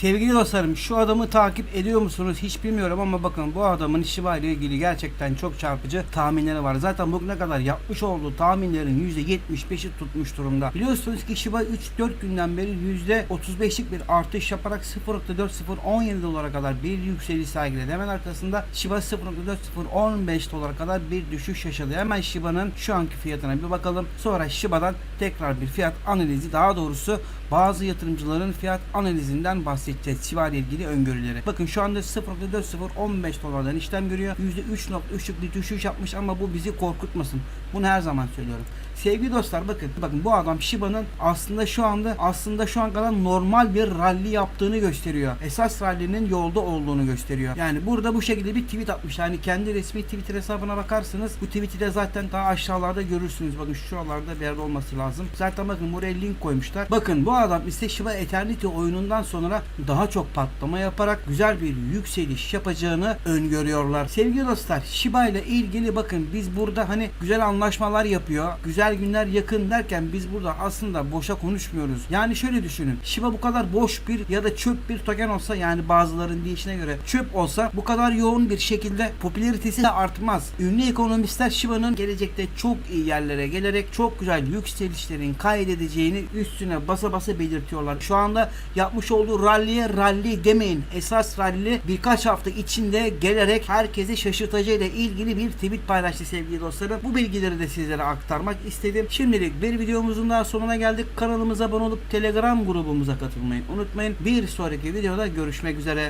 Sevgili dostlarım şu adamı takip ediyor musunuz hiç bilmiyorum ama bakın bu adamın Shiba ile ilgili gerçekten çok çarpıcı tahminleri var. Zaten bugüne kadar yapmış olduğu tahminlerin %75'i tutmuş durumda. Biliyorsunuz ki Shiba 3-4 günden beri %35'lik bir artış yaparak 0.4017 dolara kadar bir yükseliş sergiledi. Hemen arkasında Shiba 0.4015 dolara kadar bir düşüş yaşadı. Hemen Shiba'nın şu anki fiyatına bir bakalım. Sonra Shiba'dan tekrar bir fiyat analizi daha doğrusu bazı yatırımcıların fiyat analizinden bahsediyoruz %8 ilgili öngörüleri. Bakın şu anda 0.4015 dolardan işlem görüyor. %3.3'lük bir düşüş yapmış ama bu bizi korkutmasın. Bunu her zaman söylüyorum. Sevgili dostlar bakın bakın bu adam Shiba'nın aslında şu anda aslında şu an kadar normal bir rally yaptığını gösteriyor. Esas rallinin yolda olduğunu gösteriyor. Yani burada bu şekilde bir tweet atmış. Yani kendi resmi Twitter hesabına bakarsınız. Bu tweet'i de zaten daha aşağılarda görürsünüz. Bakın şuralarda bir yerde olması lazım. Zaten bakın buraya link koymuşlar. Bakın bu adam ise Shiba Eternity oyunundan sonra daha çok patlama yaparak güzel bir yükseliş yapacağını öngörüyorlar. Sevgili dostlar Shiba ile ilgili bakın biz burada hani güzel anlaşmalar yapıyor. Güzel günler yakın derken biz burada aslında boşa konuşmuyoruz. Yani şöyle düşünün. Shiba bu kadar boş bir ya da çöp bir token olsa yani bazıların deyişine göre çöp olsa bu kadar yoğun bir şekilde popülaritesi de artmaz. Ünlü ekonomistler Shiba'nın gelecekte çok iyi yerlere gelerek çok güzel yükselişlerin kaydedeceğini üstüne basa basa belirtiyorlar. Şu anda yapmış olduğu ralliye rally demeyin. Esas rally birkaç hafta içinde gelerek herkesi şaşırtacağıyla ilgili bir tweet paylaştı sevgili dostlarım. Bu bilgileri de sizlere aktarmak istedim. Şimdilik bir videomuzun daha sonuna geldik. Kanalımıza abone olup Telegram grubumuza katılmayı unutmayın. Bir sonraki videoda görüşmek üzere.